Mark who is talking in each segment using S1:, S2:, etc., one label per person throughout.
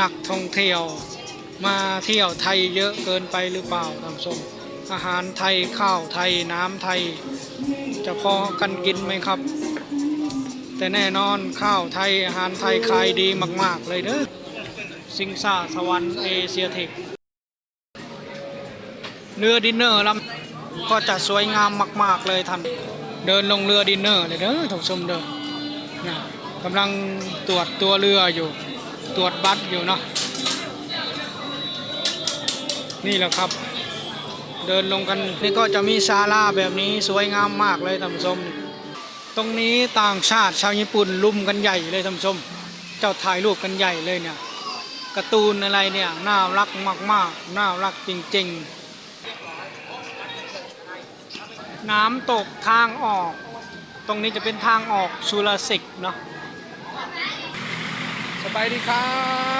S1: นักท่องเที่ยว มาเที่ยวไทยเยอะเกินไปหรือเปล่าท่านผู้ชมอาหารไทยข้าวไทยน้ำไทย จะพอกันกินไหมครับ แต่แน่นอนข้าวไทยอาหารไทยขายดีมาก ๆ เลยเด้อสิงซาสวรรค์เอเชียเทคเรือดินเนอร์ลำก็จะสวยงามมาก ๆ เลยท่านเดินลงเรือดินเนอร์เลยเด้อท่านผู้ชมเด้อเนี่ยกำลังตรวจตัวเรืออยู่ ตรวจบัตรอยู่เนาะนี่แหละครับ เดินลงกันนี่ก็จะมีศาลาแบบนี้สวยงามมากเลยท่านผู้ชมตรงนี้ต่างชาติชาวญี่ปุ่นลุมกันใหญ่เลยท่านผู้ชม เจ้าถ่ายรูปกันใหญ่เลยเนี่ยการ์ตูนอะไรเนี่ยน่ารักมากๆน่ารักจริง ๆ น้ำตกทางออก ตรงนี้จะเป็นทางออกชูลสิกเนาะ สบายดีครั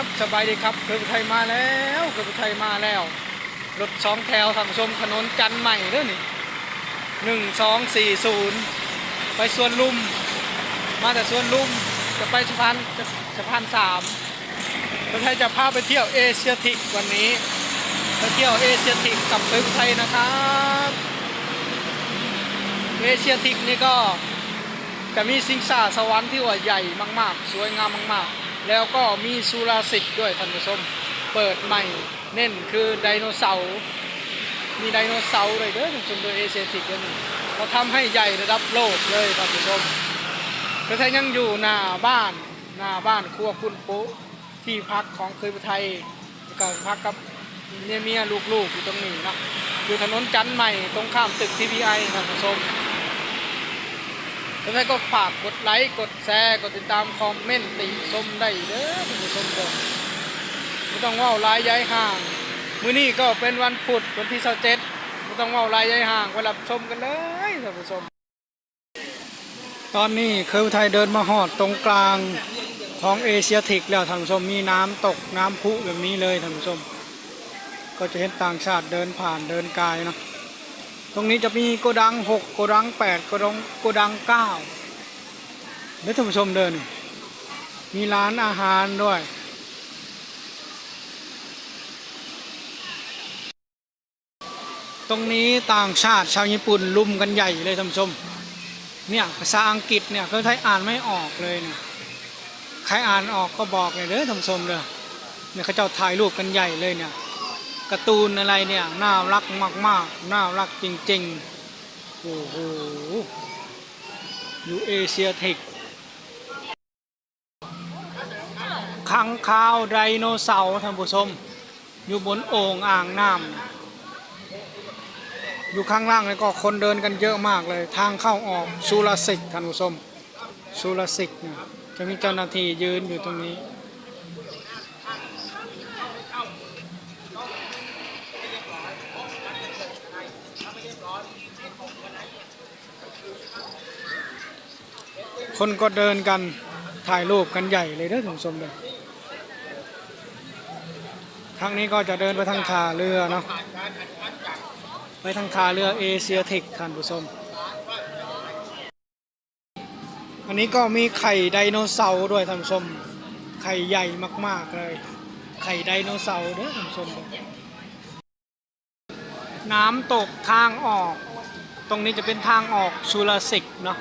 S1: บสบายดีครับเกิดไทยมาแล้วเกิดไทยมาแล้วรถสองแถวทางชมถนนจันทร์ใหม่เด้อนี่หนึ่งสองสี่ศูนย์ไปสวนลุม มาแต่สวนลุมจะไปสะพานจะสะพานสามคนไทยจะพาไปเที่ยวเอเชียทิกวันนี้ไปเที่ยวเอเชียทิกกับเพื่อนไทยนะครับเอเชียทิกนี่ก็จะมีสิงสาสวรรค์ที่ว่าใหญ่มาก ๆ สวยงามมาก ๆ แล้วก็มีสุราสิทธิ์ด้วยท่านผู้ชมเปิดใหม่เน้นคือไดโนเสาร์มีไดโนเสาร์เลยเด้อท่านผู้ชมโดยเอเชียทิกนี่เราทำให้ใหญ่ระดับโลกเลยท่านผู้ชมประเทศยังอยู่หน้าบ้านหน้าบ้านครัวคุณปุ๊ที่พักของเคยไทยแล้วก็พักกับเมียเมียลูกๆอยู่ตรงนี้นะอยู่ถนนจันทร์ใหม่ตรงข้ามตึกทีพีไอท่านผู้ชม แล้วใครก็ฝากกดไลค์กดแชร์กดติดตามคอมเมนต์ติชมได้เด้อท่านผู้ชมเด้อไม่ต้องว่าลายย้ายห่าง มื้อนี้ก็เป็นวันพุธวันที่27ไม่ต้องว่าลายย้ายห่างไปรับชมกันเลยท่านผู้ชม ตอนนี้เคยไทยเดินมาหอดตรงกลางของเอเชียทิกแล้วท่านผู้ชมมีน้ำตกน้ำพุแบบนี้เลยท่านผู้ชม ก็จะเห็นต่างชาติเดินผ่านเดินกายเนาะ ตรงนี้จะมีโกดังหกโกดังแปดโกดังโกดังเก้าเดี๋ยวท่านผู้ชมเดิน มีร้านอาหารด้วย ตรงนี้ต่างชาติชาวญี่ปุ่นลุมกันใหญ่เลยท่านผู้ชม เนี่ยภาษาอังกฤษเนี่ยเขาไทยอ่านไม่ออกเลยเนี่ยใครอ่านออกก็บอกเลยเด้อท่านผู้ชมเด้อเนี่ยเขาเจ้าถ่ายรูปกันใหญ่เลยเนี่ย การ์ตูนอะไรเนี่ยน่ารักมากๆน่ารักจริงๆ โอ้โหอยู่เอเชียเทคขังคาวไดโนเสาร์ท่านผู้ชม อยู่บนโอ่งอ่างน้ำอยู่ข้างล่างแล้วก็คนเดินกันเยอะมากเลย ทางเข้าออกซูราสิกท่านผู้ชมซูราสิกนี่ยจะมีเจ้าหน้าที่ยืนอยู่ตรงนี้ คนก็เดินกันถ่ายรูปกันใหญ่เลยเด้อท่านผู้ชมเลยทางนี้ก็จะเดินไปทางท่าเรือเนาะไปทางท่าเรือเอเชียเทคท่านผู้ชมอันนี้ก็มีไข่ไดโนเสาร์ด้วยท่านผู้ชมไข่ใหญ่มากๆเลย ไข่ไดโนเสาร์เด้อท่านผู้ชมเด้อน้ำตกทางออก ตรงนี้จะเป็นทางออกชูลสิกเนาะ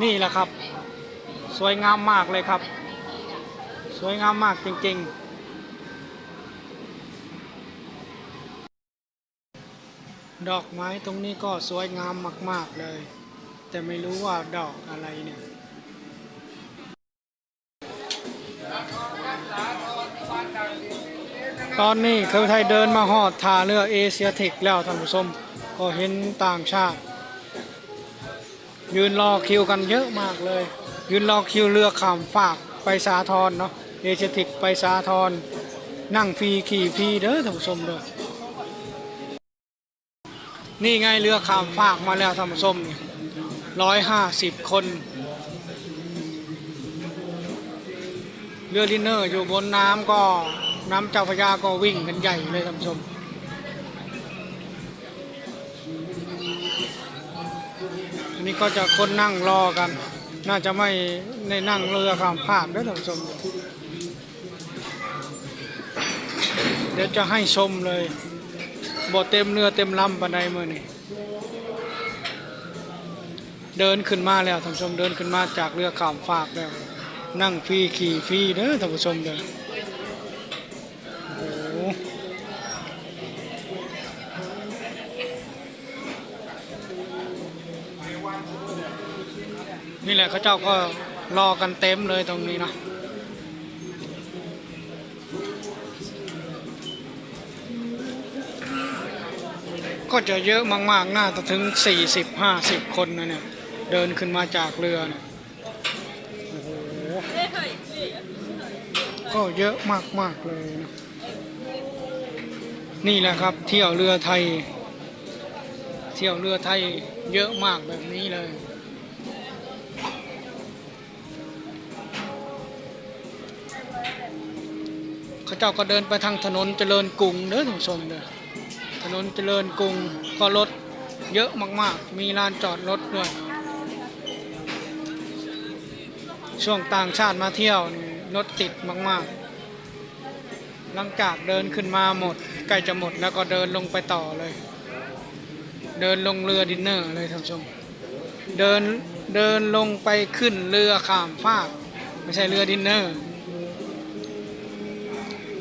S1: นี่แหละครับ สวยงามมากเลยครับ สวยงามมากจริงๆดอกไม้ตรงนี้ก็สวยงามมาก ๆเลย แต่ไม่รู้ว่าดอกอะไรเนี่ย ตอนนี้เคยไทยเดินมาหอดทาเรือเอเชียเทคแล้วท่านผู้ชม ก็เห็นต่างชาติ ยืนรอคิวกันเยอะมากเลย ยืนรอคิวเรือข้ามฝากไปสาทรเนาะเอเชติกไปสาทรนั่งฟรีขี่ฟรีเด้อท่านผู้ชมเด้อนี่ไงเรือข้ามฝากมาแล้วท่านผู้ชมนี่ร้อยห้าสิบคน เรือลินเนอร์อยู่บนน้ำก็น้ำเจ้าพระยาก็วิ่งกันใหญ่เลยท่านผู้ชม นี้ก็จะคนนั่งรอกัน น่าจะไม่ในนั่งเรือข้ามภาคด้วยท่านผู้ชมเดี๋ยวจะให้ชมเลยบ่เต็มเรือเต็มลำปันใดมือนี่เดินขึ้นมาแล้วท่านผู้ชมเดินขึ้นมาจากเรือข้ามฟากแล้ว นั่งฟรีขี่ฟรีเด้อท่านผู้ชมเด้อ นี่แหละเขาเจ้าก็รอกันเต็มเลยตรงนี้เนาะก็จะเยอะมากๆ น่าจะถึง 40-50 คนนะเนี่ย เดินขึ้นมาจากเรือเนี่ยโอ้โหก็เยอะมากๆเลยนะ นี่แหละครับ เที่ยวเรือไทย เที่ยวเรือไทยเยอะมากแบบนี้เลย เขาเจ้าก็เดินไปทางถนนเจริญกรุงเด้อท่านผู้ชมเด้อถนนเจริญกรุงก็รถเยอะมากๆ มีลานจอดรถด้วย ช่วงต่างชาติมาเที่ยวรถติดมากๆ หลังจากเดินขึ้นมาหมดใกล้จะหมดแล้วก็เดินลงไปต่อเลย เดินลงเรือดินเนอร์เลยท่านผู้ชม เดินเดินลงไปขึ้นเรือข้ามฟาก ไม่ใช่เรือดินเนอร์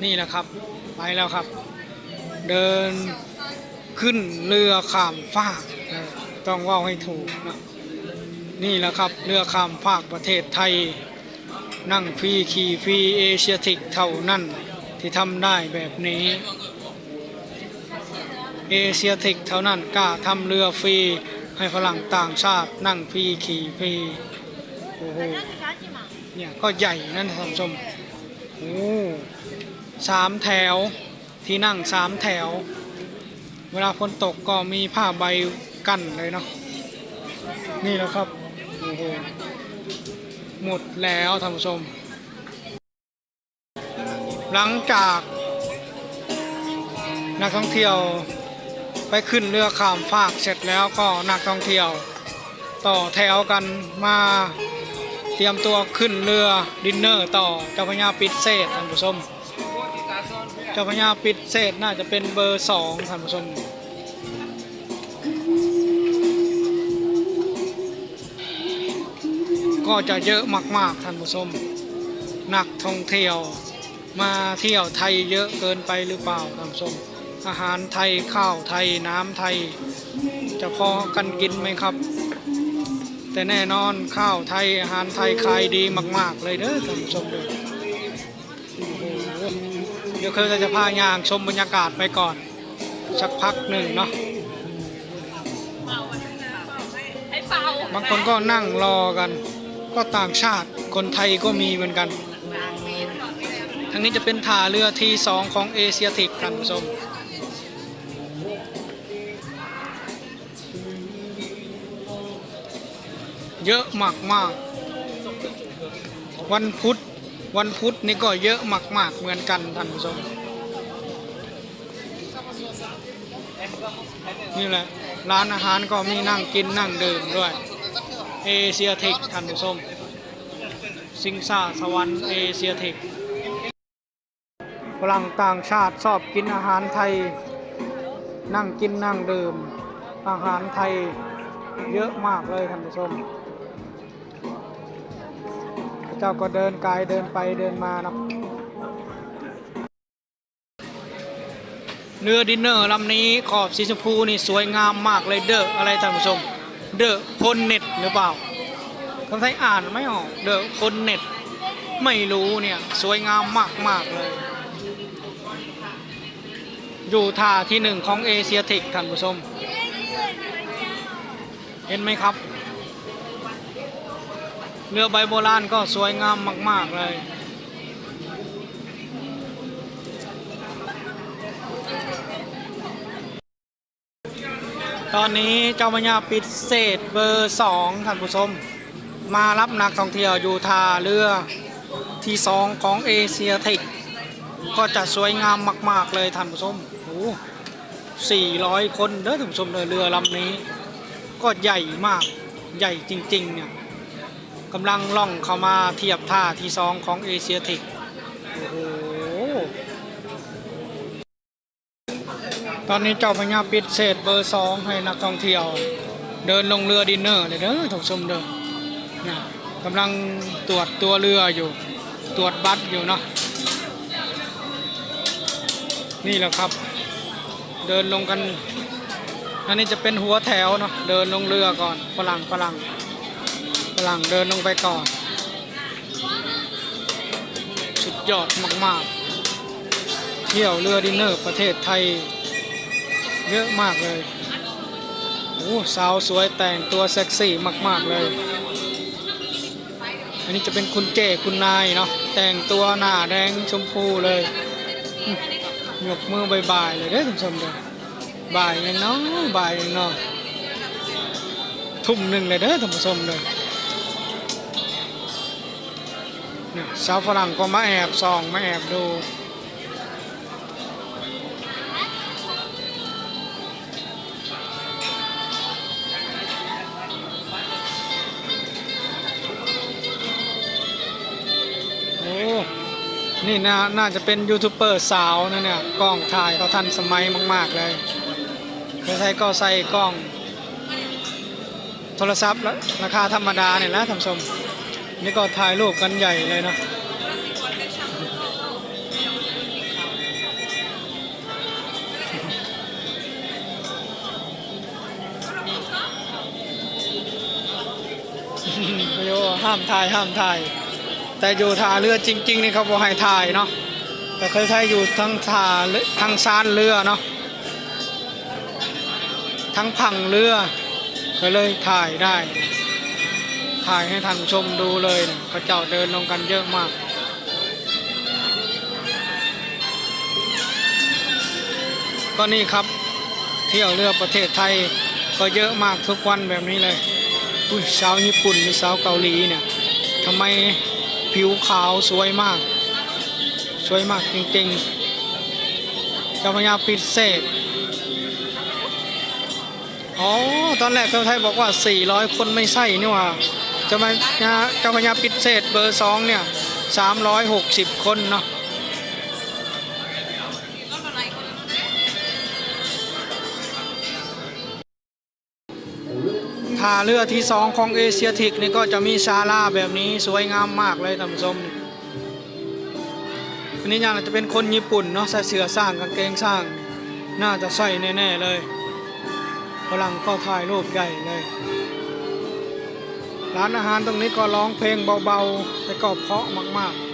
S1: นี่แหละครับ ไปแล้วครับ เดินขึ้นเรือข้ามฟากต้องว่าให้ถูกนะนี่แหละครับเรือข้ามฟากประเทศไทย นั่งฟรีขี่ฟรีเอเชียทิกเท่านั้นที่ทำได้แบบนี้เอเชียทิกเท่านั้นกล้าทำเรือฟรีให้ฝรั่งต่างชาตินั่งฟรีขี่ฟรีโอ้โหเนี่ยก็ใหญ่นั่นท่านผู้ชมโอ้ สามแถว ที่นั่งสามแถว เวลาฝนตกก็มีผ้าใบกั้นเลยเนาะนี่แหละครับโอ้โหหมดแล้วท่านผู้ชม หลังจากนักท่องเที่ยวไปขึ้นเรือข้ามฟากเสร็จแล้วก็นักท่องเที่ยว ต่อแถวกันมาเตรียมตัวขึ้นเรือดินเนอร์ต่อเจ้าพระยาปิดเศษท่านผู้ชม เจ้าพญาปิดเศษน่าจะเป็นเบอร์สองท่านผู้ชมก็จะเยอะมากๆท่านผู้ชมนักท่องเที่ยวมาเที่ยวไทยเยอะเกินไปหรือเปล่าท่านผู้ชมอาหารไทยข้าวไทยน้ำไทย จะพอกันกินไหมครับ แต่แน่นอนข้าวไทยอาหารไทยขายดีมาก ๆ เลยเด้อท่านผู้ชมเด้อ เดี๋ยวคือจะพายางชมบรรยากาศไปก่อน สักพักหนึ่งเนาะบางคนก็นั่งรอกัน ก็ต่างชาติคนไทยก็มีเหมือนกันทางนี้จะเป็นท่าเรือทีสองของเอเชียทิกท่านผู้ชมเยอะมากมากๆวันพุธ วันพุธนี่ก็เยอะมาก ๆ เหมือนกันท่านผู้ชมนี่แหละ ร้านอาหารก็มีนั่งกินนั่งดื่มด้วย เอเชียเทคท่านผู้ชมสิงซาสวรรค์เอเชียเทคฝรั่งต่างชาติชอบกินอาหารไทย นั่งกินนั่งดื่ม อาหารไทยเยอะมากเลยท่านผู้ชม เจ้าก็เดินกายเดินไปเดินมาเนาะเรือดินเนอร์ลำนี้ขอบสีชมพูนี่สวยงามมากเลยเดอะอะไรท่านผู้ชม เดอะพลเน็ตหรือเปล่าคนไทยอ่านไม่ออกเดอะพลเน็ตไม่รู้เนี่ยสวยงามมากมากเลย อยู่ท่าที่หนึ่งของเอเชียเทคท่านผู้ชม เห็นไหมครับ เรือใบโบราณก็สวยงามมาก ๆ เลย ตอนนี้เจ้าพญาปิดเศษเบอร์สองท่านผู้ชม มารับนักท่องเที่ยวอยู่ท่าเรือที่สองของเอเชียเทคก็จะสวยงามมาก ๆ เลยท่านผู้ชมโอ้สี่ร้อยคนเด้อท่านผู้ชมเลยเรือลำนี้ ก็ใหญ่มากใหญ่จริง ๆ เนี่ย กำลังล่องเข้ามาเทียบท่าที่สองของเอเชียเทคโอ้โห ตอนนี้เจ้าพญาปิดเศษเบอร์สองให้นักท่องเที่ยว เดินลงเรือดินเนอร์เลยเด้อถูกชมเด้อเนี่ยกำลังตรวจตัวเรืออยู่ ตรวจบัตรอยู่เนาะ นี่แหละครับ เดินลงกัน อันนี้จะเป็นหัวแถวเนาะ เดินลงเรือก่อน ฝรั่งฝรั่ง ฝรั่งเดินลงไปก่อน สุดยอดมากๆ เที่ยวเรือดินเนอร์ประเทศไทย เยอะมากเลยโอ้สาวสวยแต่งตัวเซ็กซี่มาก ๆ เลย อันนี้จะเป็นคุณเจคุณนายเนาะแต่งตัวหน้าแดงชมพูเลยอืมยกมือบายๆเลยเด้อท่านผู้ชมเด้อบ่ายยังเนาะบ่ายยังเนาะทุ่มหนึ่งเลยเด้อท่านผู้ชมเด้อเนี่ย สาวฝรั่งก็มาแอบส่องมาแอบดูโอ้นี่น่าน่าจะเป็นยูทูบเบอร์สาวนะเนี่ยกล้องถ่ายเขาทันสมัยมาก ๆ เลยใช้ก็ใส่กล้อง โทรศัพท์ราคาธรรมดาเนี่ยนะท่านผู้ชม นี่ก็ถ่ายรูปกันใหญ่เลยนะโยห้ามถ่ายห้ามถ่าย แต่อยู่ท่าเรือจริงๆนี่เขาบอกให้ถ่ายเนาะแต่เคยถ่ายอยู่ทั้งท่าทั้งซานเรือเนาะทั้งพังเรือก็เลยถ่ายได้ ถ่ายให้ท่านชมดูเลยเขาเจ้าเดินลงกันเยอะมาก ก็นี่ครับ เที่ยวเรือประเทศไทยก็เยอะมากทุกวันแบบนี้เลยอุ้ยสาวญี่ปุ่นหรือสาวเกาหลีเนี่ยทำไมผิวขาวสวยมาก สวยมากจริงๆเจ้าพญาปิดเศษอ๋อ ตอนแรกเจ้าไทยบอกว่า 400 คนไม่ใช่นี่หว่า จ้ามาเจ้าพญาปิดเศษเบอร์สองเนี่ย360คนเนาะท่าเรือที่สองของเอเชียทิกนี่ก็จะมีศาลาแบบนี้สวยงามมากเลยท่านผู้ชมนี่อันนี้ยังจะเป็นคนญี่ปุ่นเนาะใส่เสื้อสร้างกางเกงสร้าง น่าจะใส่แน่ๆเลยฝรั่งก็ถ่ายรูปใหญ่เลย ร้านอาหารตรงนี้ก็ร้องเพลงเบาๆแต่ก็เพราะมากๆ